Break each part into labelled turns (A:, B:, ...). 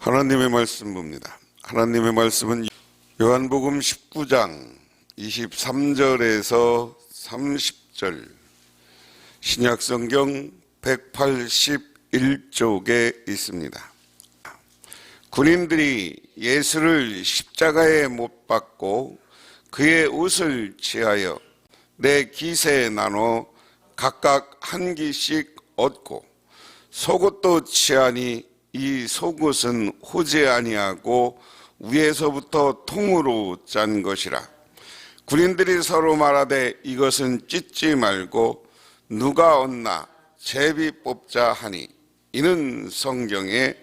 A: 하나님의 말씀 봅니다. 하나님의 말씀은 요한복음 19장 23절에서 30절 신약성경 181쪽에 있습니다. 군인들이 예수를 십자가에 못 박고 그의 옷을 취하여 내 기세에 나눠 각각 한 기씩 얻고 속옷도 취하니 이 속옷은 호재 아니하고 위에서부터 통으로 짠 것이라. 군인들이 서로 말하되 이것은 찢지 말고 누가 얻나 제비 뽑자 하니. 이는 성경에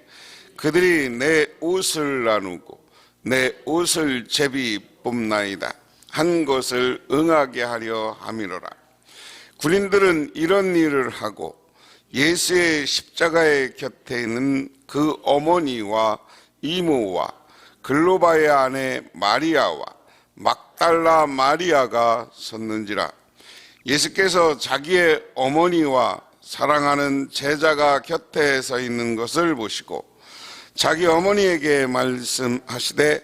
A: 그들이 내 옷을 나누고 내 옷을 제비 뽑나이다. 한 것을 응하게 하려 함이로라. 군인들은 이런 일을 하고 예수의 십자가의 곁에 있는 그 어머니와 이모와 글로바의 아내 마리아와 막달라 마리아가 섰는지라 예수께서 자기의 어머니와 사랑하는 제자가 곁에 서 있는 것을 보시고 자기 어머니에게 말씀하시되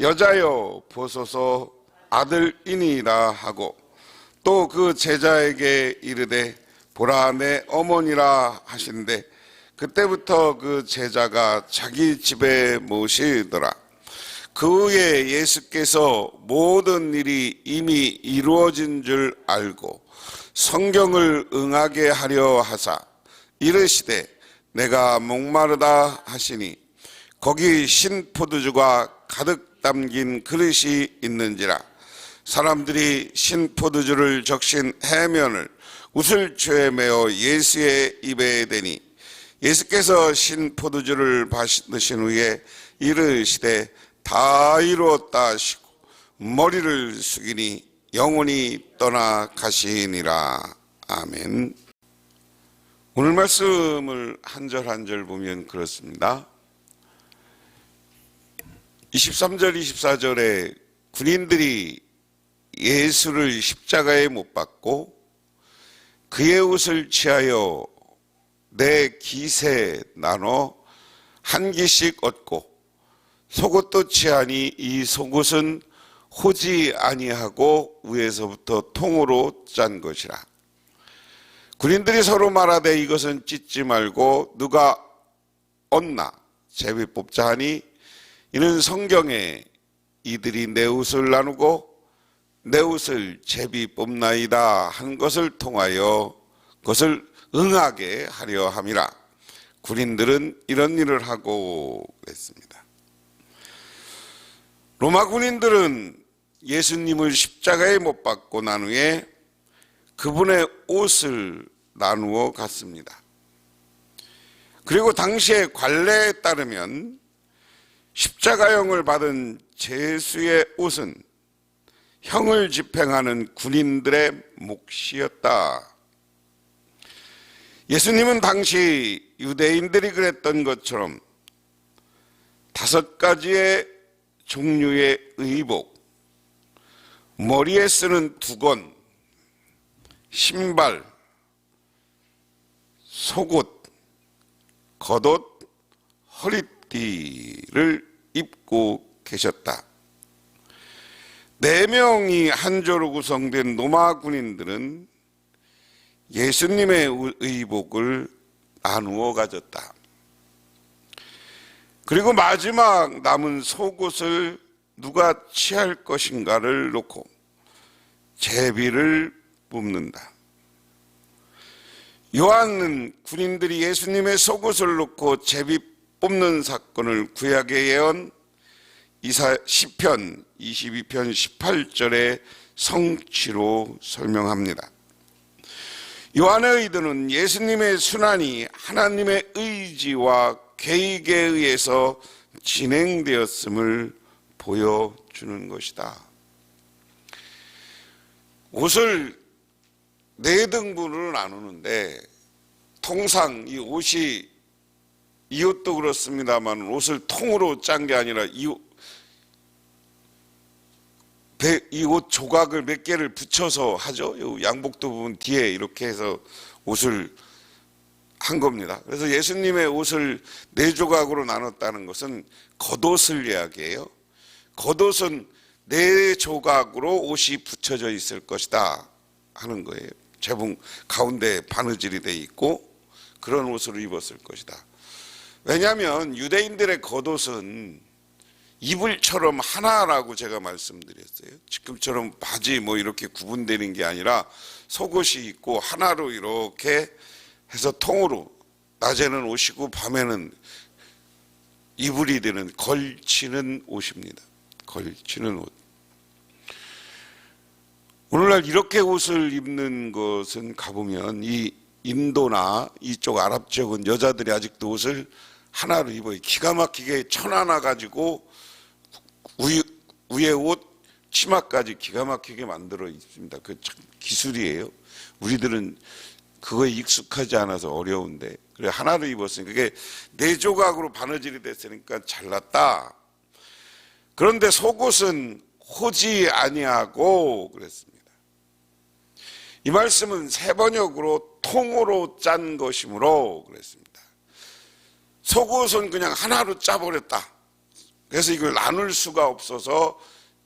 A: 여자여 보소서. 아들이니라 하고 또 그 제자에게 이르되 보라 내 어머니라. 하신데 그때부터 그 제자가 자기 집에 모시더라. 그 후에 예수께서 모든 일이 이미 이루어진 줄 알고 성경을 응하게 하려 하사 이르시되 내가 목마르다 하시니 거기 신포도주가 가득 담긴 그릇이 있는지라 사람들이 신포도주를 적신 해면을 우슬초에 메어 예수의 입에 대니 예수께서 신 포도주를 마시신 후에 이르시되 다 이루었다 하시고 머리를 숙이니 영원히 떠나 가시니라. 아멘. 오늘 말씀을 한 절 한 절 보면 그렇습니다. 23절 24절에 군인들이 예수를 십자가에 못 박고 그의 옷을 취하여 내 기세 나눠 한 기씩 얻고 속옷도 취하니 이 속옷은 호지 아니하고 위에서부터 통으로 짠 것이라. 군인들이 서로 말하되 이것은 찢지 말고 누가 얻나 제비 뽑자 하니 이는 성경에 이들이 내 옷을 나누고 내 옷을 제비 뽑나이다 한 것을 통하여 그것을 응하게 하려 함이라. 군인들은 이런 일을 하고 했습니다. 로마 군인들은 예수님을 십자가에 못 박고 난 후에 그분의 옷을 나누어 갔습니다. 그리고 당시의 관례에 따르면 십자가형을 받은 제수의 옷은 형을 집행하는 군인들의 몫이었다. 예수님은 당시 유대인들이 그랬던 것처럼 다섯 가지의 종류의 의복, 머리에 쓰는 두건, 신발, 속옷, 겉옷, 허리띠를 입고 계셨다. 네 명이 한 조로 구성된 노마 군인들은 예수님의 의복을 나누어 가졌다. 그리고 마지막 남은 속옷을 누가 취할 것인가를 놓고 제비를 뽑는다. 요한은 군인들이 예수님의 속옷을 놓고 제비 뽑는 사건을 구약의 예언 이사 10편 22편 18절의 성취로 설명합니다. 요한의 의도는 예수님의 순환이 하나님의 의지와 계획에 의해서 진행되었음을 보여주는 것이다. 옷을 네 등분으로 나누는데 통상 이 옷이 이 옷도 그렇습니다만 옷을 통으로 짠 게 아니라 이 이 옷 조각을 몇 개를 붙여서 하죠. 요 양복도 부분 뒤에 이렇게 해서 옷을 한 겁니다. 그래서 예수님의 옷을 네 조각으로 나눴다는 것은 겉옷을 이야기해요. 겉옷은 네 조각으로 옷이 붙여져 있을 것이다 하는 거예요. 제붕 가운데 바느질이 돼 있고 그런 옷을 입었을 것이다. 왜냐하면 유대인들의 겉옷은 이불처럼 하나라고 제가 말씀드렸어요. 지금처럼 바지 뭐 이렇게 구분되는 게 아니라 속옷이 있고 하나로 이렇게 해서 통으로 낮에는 옷이고 밤에는 이불이 되는 걸치는 옷입니다. 걸치는 옷. 오늘날 이렇게 옷을 입는 것은 가보면 이 인도나 이쪽 아랍 지역은 여자들이 아직도 옷을 하나로 입어요. 기가 막히게 천 하나 가지고 위, 위에 옷 치마까지 기가 막히게 만들어 있습니다. 그참 기술이에요. 우리들은 그거에 익숙하지 않아서 어려운데 그래 하나로 입었으니까 그게 네 조각으로 바느질이 됐으니까 잘났다. 그런데 속옷은 호지 아니하고 그랬습니다. 이 말씀은 세 번역으로 통으로 짠 것이므로 그랬습니다. 속옷은 그냥 하나로 짜버렸다. 그래서 이걸 나눌 수가 없어서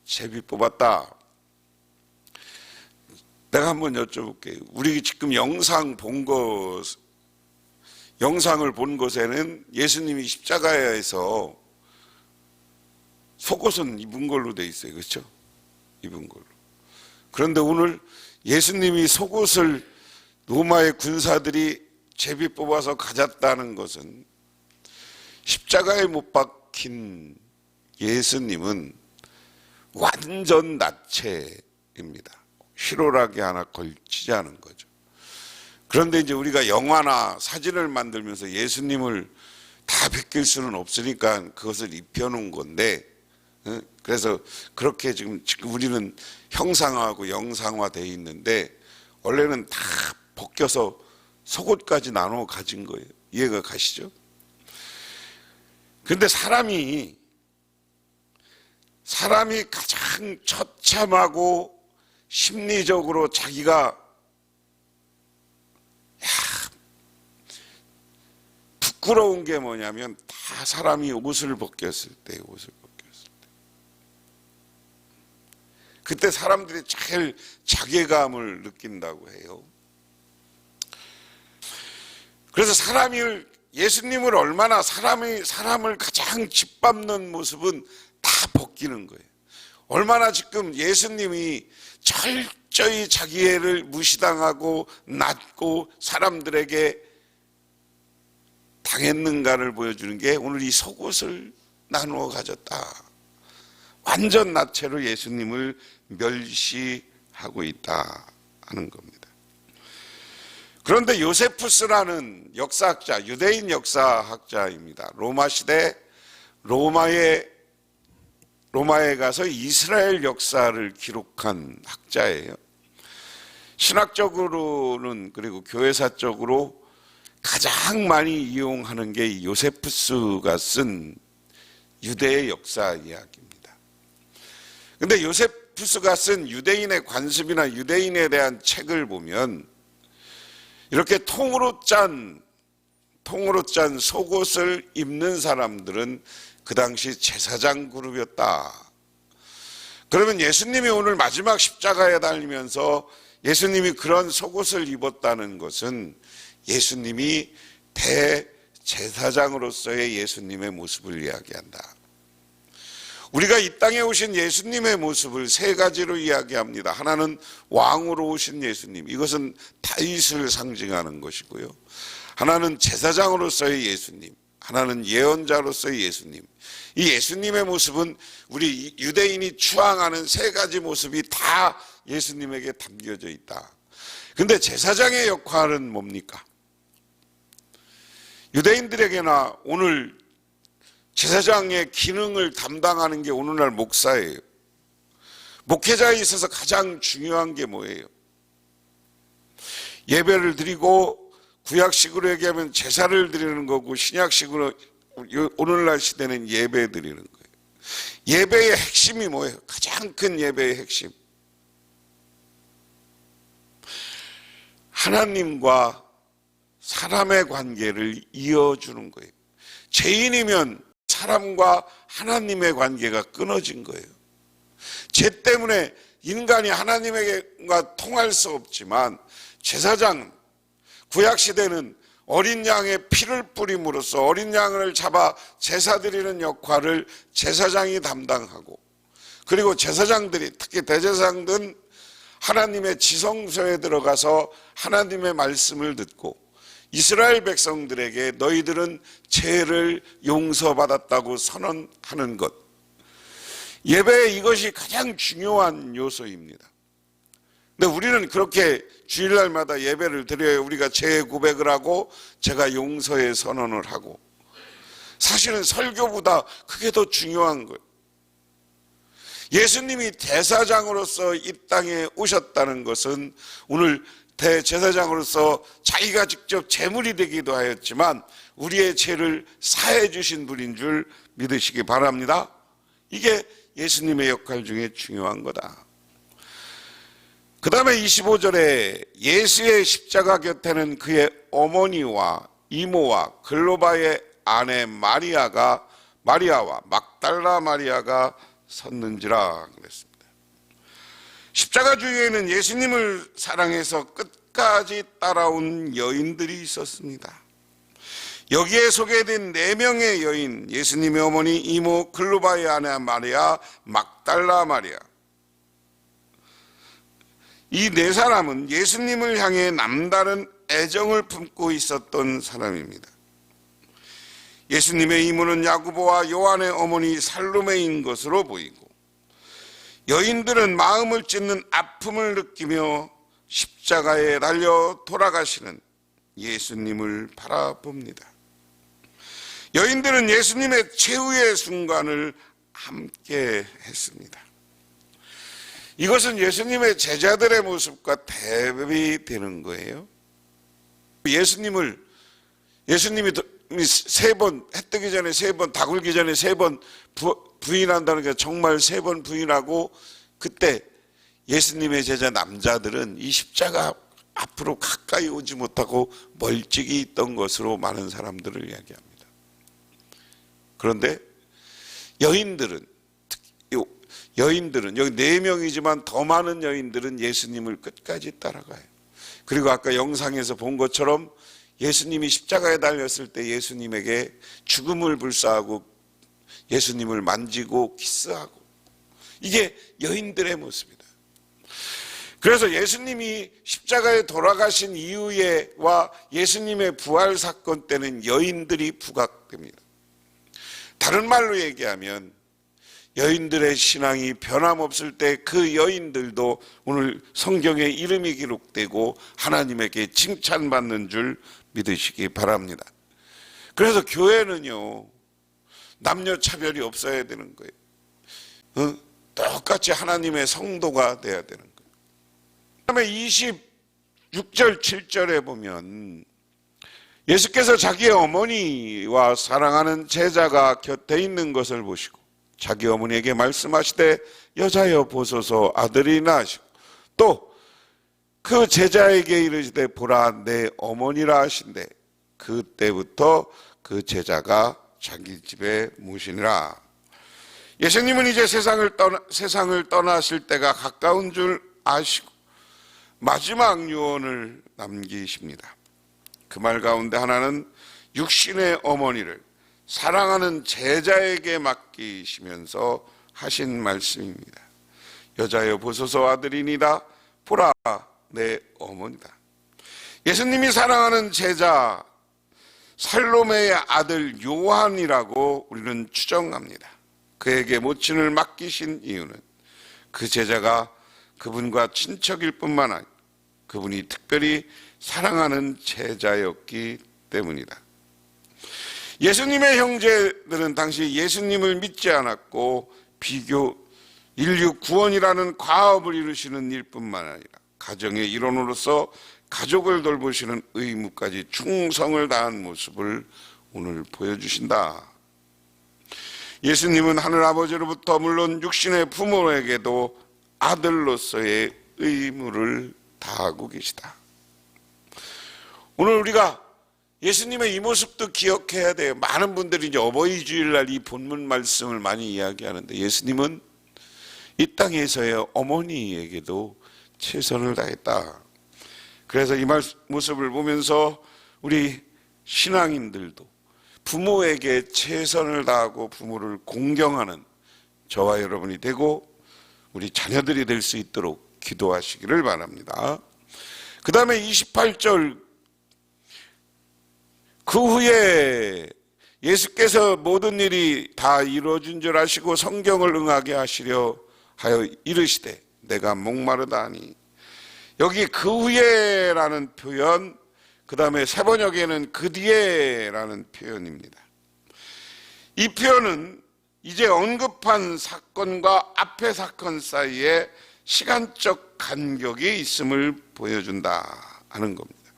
A: 제비 뽑았다. 내가 한번 여쭤볼게요. 우리 지금 영상 본 것, 영상을 본 것에는 예수님이 십자가에서 속옷은 입은 걸로 돼 있어요. 그렇죠? 입은 걸로. 그런데 오늘 예수님이 속옷을 로마의 군사들이 제비 뽑아서 가졌다는 것은 십자가에 못 박힌 예수님은 완전 나체입니다. 희로라기 하나 걸치지 않은 거죠. 그런데 이제 우리가 영화나 사진을 만들면서 예수님을 다 베낄 수는 없으니까 그것을 입혀놓은 건데, 어? 그래서 그렇게 지금 우리는 형상화하고 영상화돼 있는데 원래는 다 벗겨서 속옷까지 나눠 가진 거예요. 이해가 가시죠? 근데 사람이 사람이 가장 처참하고 심리적으로 자기가 야, 부끄러운 게 뭐냐면 다 사람이 옷을 벗겼을 때 옷을 벗겼을 때 그때 사람들이 제일 자괴감을 느낀다고 해요. 그래서 사람이 예수님을 얼마나 사람이 사람을 가장 짓밟는 모습은 다 벗기는 거예요. 얼마나 지금 예수님이 철저히 자기애를 무시당하고 낮고 사람들에게 당했는가를 보여주는 게 오늘 이 속옷을 나누어 가졌다. 완전 나체로 예수님을 멸시하고 있다 하는 겁니다. 그런데 요세푸스라는 역사학자, 유대인 역사학자입니다. 로마 시대 로마의 로마에 가서 이스라엘 역사를 기록한 학자예요. 신학적으로는 그리고 교회사적으로 가장 많이 이용하는 게 요세푸스가 쓴 유대의 역사 이야기입니다. 근데 요세푸스가 쓴 유대인의 관습이나 유대인에 대한 책을 보면 이렇게 통으로 짠 통으로 짠 속옷을 입는 사람들은 그 당시 제사장 그룹이었다. 그러면 예수님이 오늘 마지막 십자가에 달리면서 예수님이 그런 속옷을 입었다는 것은 예수님이 대제사장으로서의 예수님의 모습을 이야기한다. 우리가 이 땅에 오신 예수님의 모습을 세 가지로 이야기합니다. 하나는 왕으로 오신 예수님. 이것은 다윗을 상징하는 것이고요. 하나는 제사장으로서의 예수님. 하나는 예언자로서의 예수님. 이 예수님의 모습은 우리 유대인이 추앙하는 세 가지 모습이 다 예수님에게 담겨져 있다. 근데 제사장의 역할은 뭡니까? 유대인들에게나 오늘 제사장의 기능을 담당하는 게 오늘날 목사예요. 목회자에 있어서 가장 중요한 게 뭐예요? 예배를 드리고 구약식으로 얘기하면 제사를 드리는 거고 신약식으로 오늘날 시대는 예배 드리는 거예요. 예배의 핵심이 뭐예요? 가장 큰 예배의 핵심. 하나님과 사람의 관계를 이어주는 거예요. 죄인이면 사람과 하나님의 관계가 끊어진 거예요. 죄 때문에 인간이 하나님과 통할 수 없지만 제사장은 구약 시대는 어린 양의 피를 뿌림으로써 어린 양을 잡아 제사 드리는 역할을 제사장이 담당하고 그리고 제사장들이 특히 대제사장들은 하나님의 지성소에 들어가서 하나님의 말씀을 듣고 이스라엘 백성들에게 너희들은 죄를 용서받았다고 선언하는 것. 예배의 이것이 가장 중요한 요소입니다. 근데 우리는 그렇게 주일날마다 예배를 드려야 우리가 죄 고백을 하고 제가 용서의 선언을 하고 사실은 설교보다 그게 더 중요한 거예요. 예수님이 대사장으로서 이 땅에 오셨다는 것은 오늘 대제사장으로서 자기가 직접 제물이 되기도 하였지만 우리의 죄를 사해 주신 분인 줄 믿으시기 바랍니다. 이게 예수님의 역할 중에 중요한 거다. 그 다음에 25절에 예수의 십자가 곁에는 그의 어머니와 이모와 글로바의 아내 마리아가 마리아와 막달라 마리아가 섰는지라 그랬습니다. 십자가 주위에는 예수님을 사랑해서 끝까지 따라온 여인들이 있었습니다. 여기에 소개된 네 명의 여인, 예수님의 어머니 이모 글로바의 아내 마리아, 막달라 마리아. 이 네 사람은 예수님을 향해 남다른 애정을 품고 있었던 사람입니다. 예수님의 이모는 야구보와 요한의 어머니 살로메인 것으로 보이고 여인들은 마음을 찢는 아픔을 느끼며 십자가에 달려 돌아가시는 예수님을 바라봅니다. 여인들은 예수님의 최후의 순간을 함께 했습니다. 이것은 예수님의 제자들의 모습과 대비되는 거예요. 예수님을 예수님이 세 번, 해 뜨기 전에 세 번, 다 굴기 전에 세 번 부인한다는 게 정말 세 번 부인하고 그때 예수님의 제자 남자들은 이 십자가 앞으로 가까이 오지 못하고 멀찍이 있던 것으로 많은 사람들을 이야기합니다. 그런데 여인들은 여인들은 여기 네 명이지만 더 많은 여인들은 예수님을 끝까지 따라가요. 그리고 아까 영상에서 본 것처럼 예수님이 십자가에 달렸을 때 예수님에게 죽음을 불사하고 예수님을 만지고 키스하고 이게 여인들의 모습이다. 그래서 예수님이 십자가에 돌아가신 이후에와 예수님의 부활 사건 때는 여인들이 부각됩니다. 다른 말로 얘기하면 여인들의 신앙이 변함없을 때 그 여인들도 오늘 성경에 이름이 기록되고 하나님에게 칭찬받는 줄 믿으시기 바랍니다. 그래서 교회는요, 남녀 차별이 없어야 되는 거예요. 어? 똑같이 하나님의 성도가 돼야 되는 거예요. 그 다음에 26절, 7절에 보면 예수께서 자기의 어머니와 사랑하는 제자가 곁에 있는 것을 보시고 자기 어머니에게 말씀하시되 여자여 보소서 아들이 나시고 또 그 제자에게 이르시되 보라 내 어머니라 하신대 그때부터 그 제자가 자기 집에 모시니라 예수님은 이제 세상을 떠나, 세상을 떠나실 때가 가까운 줄 아시고 마지막 유언을 남기십니다. 그 말 가운데 하나는 육신의 어머니를 사랑하는 제자에게 맡기시면서 하신 말씀입니다. 여자여 보소서 아들이니다 보라 내 어머니다. 예수님이 사랑하는 제자 살로메의 아들 요한이라고 우리는 추정합니다. 그에게 모친을 맡기신 이유는 그 제자가 그분과 친척일 뿐만 아니라 그분이 특별히 사랑하는 제자였기 때문이다. 예수님의 형제들은 당시 예수님을 믿지 않았고 비교 인류 구원이라는 과업을 이루시는 일뿐만 아니라 가정의 일원으로서 가족을 돌보시는 의무까지 충성을 다한 모습을 오늘 보여주신다. 예수님은 하늘 아버지로부터 물론 육신의 부모에게도 아들로서의 의무를 다하고 계시다. 오늘 우리가 예수님의 이 모습도 기억해야 돼요. 많은 분들이 이제 어버이 주일날 이 본문 말씀을 많이 이야기하는데 예수님은 이 땅에서의 어머니에게도 최선을 다했다. 그래서 이 말- 모습을 보면서 우리 신앙인들도 부모에게 최선을 다하고 부모를 공경하는 저와 여러분이 되고 우리 자녀들이 될 수 있도록 기도하시기를 바랍니다. 그 다음에 28절 그 후에 예수께서 모든 일이 다 이루어진 줄 아시고 성경을 응하게 하시려 하여 이르시되 내가 목마르다 하니 여기 그 후에라는 표현 그 다음에 세 번역에는 그 뒤에라는 표현입니다. 이 표현은 이제 언급한 사건과 앞의 사건 사이에 시간적 간격이 있음을 보여준다 하는 겁니다.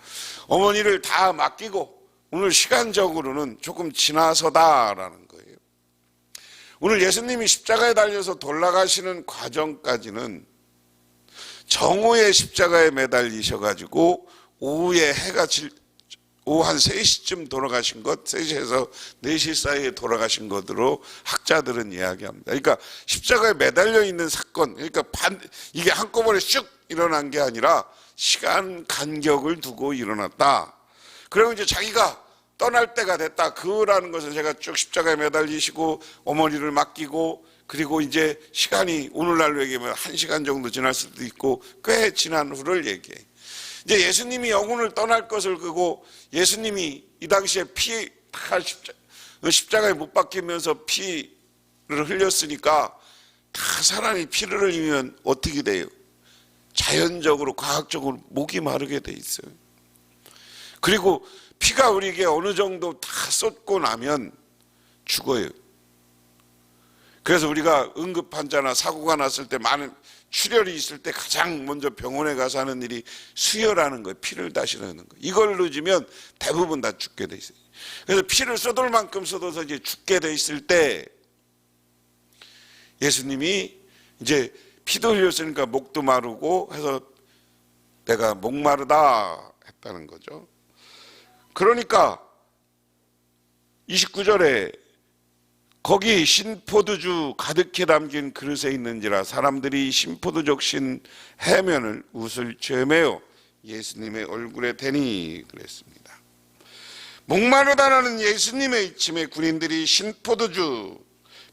A: 어머니를 다 맡기고 오늘 시간적으로는 조금 지나서다라는 거예요. 오늘 예수님이 십자가에 달려서 돌아가시는 과정까지는 정오에 십자가에 매달리셔가지고 오후에 해가 질, 오후 한 3시쯤 돌아가신 것, 3시에서 4시 사이에 돌아가신 것으로 학자들은 이야기합니다. 그러니까 십자가에 매달려 있는 사건, 그러니까 반, 이게 한꺼번에 슉 일어난 게 아니라 시간 간격을 두고 일어났다. 그리고 이제 자기가 떠날 때가 됐다. 그라는 것을 제가 쭉 십자가에 매달리시고 어머니를 맡기고 그리고 이제 시간이 오늘날로 얘기하면 한 시간 정도 지날 수도 있고 꽤 지난 후를 얘기해. 이제 예수님이 영혼을 떠날 것을 그고 예수님이 이 당시에 피, 다 십자, 십자가에 못 박히면서 피를 흘렸으니까 다 사람이 피를 흘리면 어떻게 돼요? 자연적으로 과학적으로 목이 마르게 돼 있어요. 그리고 피가 우리에게 어느 정도 다 쏟고 나면 죽어요. 그래서 우리가 응급 환자나 사고가 났을 때 많은 출혈이 있을 때 가장 먼저 병원에 가서 하는 일이 수혈하는 거예요. 피를 다시는 거. 이걸 늦으면 대부분 다 죽게 돼 있어요. 그래서 피를 쏟을 만큼 쏟아서 이제 죽게 돼 있을 때 예수님이 이제 피도 흘렸으니까 목도 마르고 해서 내가 목마르다 했다는 거죠. 그러니까 29절에 거기 신포도주 가득히 담긴 그릇에 있는지라 사람들이 신포도 신 해면을 웃을 죄매요 예수님의 얼굴에 대니 그랬습니다. 목마르다라는 예수님의 이침에 군인들이 신포도주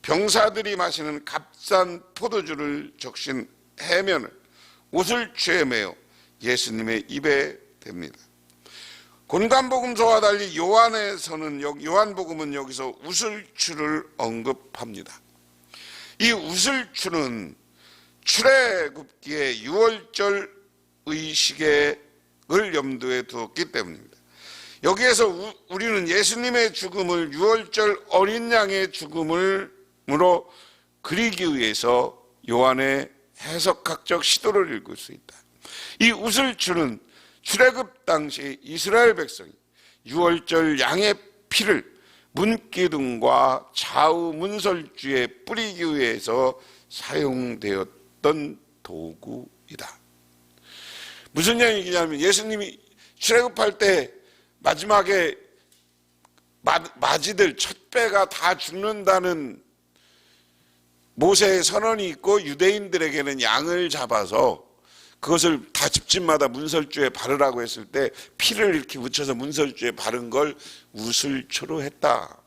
A: 병사들이 마시는 값싼 포도주를 적신 해면을 옷을 죄매요 예수님의 입에 댑니다. 곤간복음서와 달리 요한에서는 요한복음은 여기서 우슬추를 언급합니다. 이 우슬추는 출애굽기의 유월절 의식을 염두에 두었기 때문입니다. 여기에서 우, 우리는 예수님의 죽음을 유월절 어린 양의 죽음으로 그리기 위해서 요한의 해석학적 시도를 읽을 수 있다. 이 우슬추는 출애굽 당시 이스라엘 백성이 유월절 양의 피를 문기둥과 좌우 문설주에 뿌리기 위해서 사용되었던 도구이다. 무슨 얘기냐면 예수님이 출애굽할 때 마지막에 마지들 첫 배가 다 죽는다는 모세의 선언이 있고 유대인들에게는 양을 잡아서 그것을 다 집집마다 문설주에 바르라고 했을 때 피를 이렇게 묻혀서 문설주에 바른 걸 우슬초로 했다.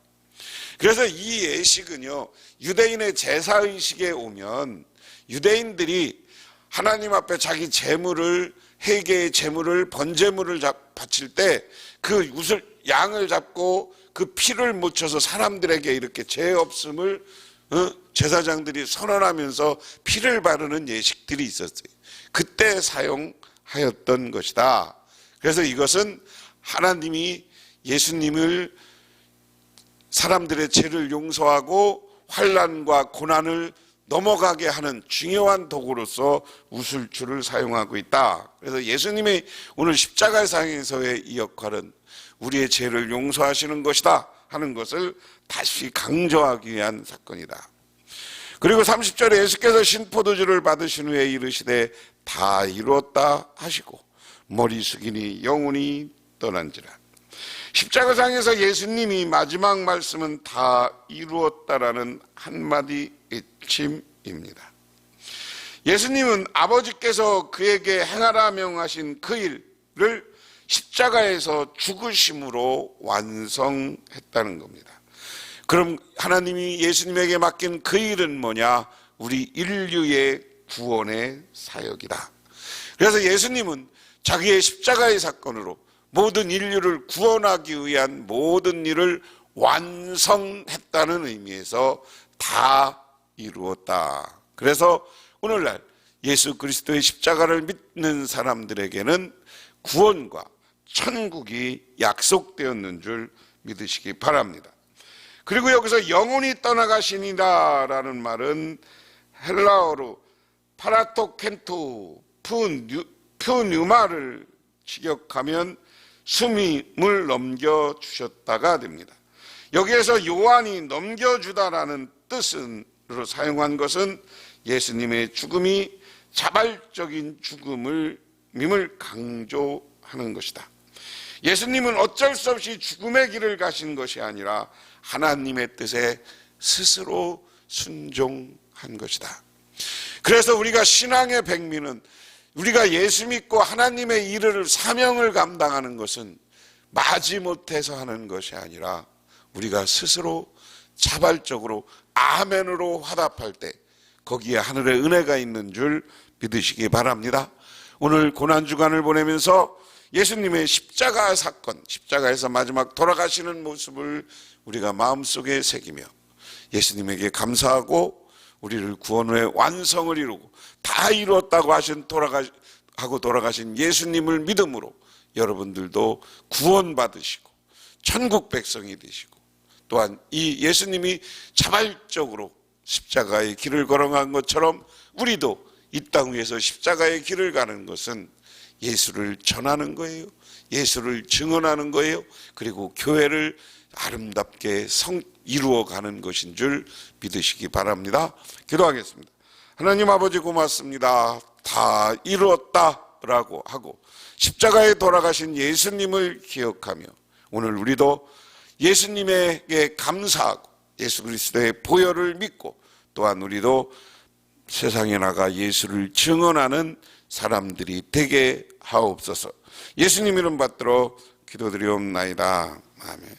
A: 그래서 이 예식은요, 유대인의 제사의식에 오면 유대인들이 하나님 앞에 자기 재물을, 회개의 재물을, 번제물을 잡, 바칠 때 그 우슬, 양을 잡고 그 피를 묻혀서 사람들에게 이렇게 죄 없음을 어? 제사장들이 선언하면서 피를 바르는 예식들이 있었어요. 그때 사용하였던 것이다. 그래서 이것은 하나님이 예수님을 사람들의 죄를 용서하고 환란과 고난을 넘어가게 하는 중요한 도구로서 우슬줄을 사용하고 있다. 그래서 예수님의 오늘 십자가 상에서의 이 역할은 우리의 죄를 용서하시는 것이다 하는 것을 다시 강조하기 위한 사건이다. 그리고 30절에 예수께서 신포도주를 받으신 후에 이르시되 다 이루었다 하시고 머리 숙이니 영혼이 떠난지라. 십자가상에서 예수님이 마지막 말씀은 다 이루었다라는 한마디 외침입니다. 예수님은 아버지께서 그에게 행하라 명하신 그 일을 십자가에서 죽으심으로 완성했다는 겁니다. 그럼 하나님이 예수님에게 맡긴 그 일은 뭐냐? 우리 인류의 구원의 사역이다. 그래서 예수님은 자기의 십자가의 사건으로 모든 인류를 구원하기 위한 모든 일을 완성했다는 의미에서 다 이루었다. 그래서 오늘날 예수 그리스도의 십자가를 믿는 사람들에게는 구원과 천국이 약속되었는 줄 믿으시기 바랍니다. 그리고 여기서 영혼이 떠나가시니다라는 말은 헬라어로 파라토켄토 푸뉴, 푸뉴마를 직역하면 숨임을 넘겨주셨다가 됩니다. 여기에서 요한이 넘겨주다라는 뜻으로 사용한 것은 예수님의 죽음이 자발적인 죽음을 님을 강조하는 것이다. 예수님은 어쩔 수 없이 죽음의 길을 가신 것이 아니라 하나님의 뜻에 스스로 순종한 것이다. 그래서 우리가 신앙의 백미는 우리가 예수 믿고 하나님의 일을 사명을 감당하는 것은 마지 못해서 하는 것이 아니라 우리가 스스로 자발적으로 아멘으로 화답할 때 거기에 하늘의 은혜가 있는 줄 믿으시기 바랍니다. 오늘 고난주간을 보내면서 예수님의 십자가 사건, 십자가에서 마지막 돌아가시는 모습을 우리가 마음속에 새기며 예수님에게 감사하고 우리를 구원의 완성을 이루고 다 이루었다고 하신 돌아가 하고 돌아가신 예수님을 믿음으로 여러분들도 구원받으시고 천국 백성이 되시고 또한 이 예수님이 자발적으로 십자가의 길을 걸어간 것처럼 우리도 이 땅 위에서 십자가의 길을 가는 것은 예수를 전하는 거예요. 예수를 증언하는 거예요. 그리고 교회를 아름답게 성 이루어 가는 것인 줄 믿으시기 바랍니다. 기도하겠습니다. 하나님 아버지 고맙습니다. 다 이루었다라고 하고 십자가에 돌아가신 예수님을 기억하며 오늘 우리도 예수님에게 감사하고 예수 그리스도의 보혈을 믿고 또한 우리도 세상에 나가 예수를 증언하는 사람들이 되게 하옵소서. 예수님 이름 받들어 기도드리옵나이다. 아멘.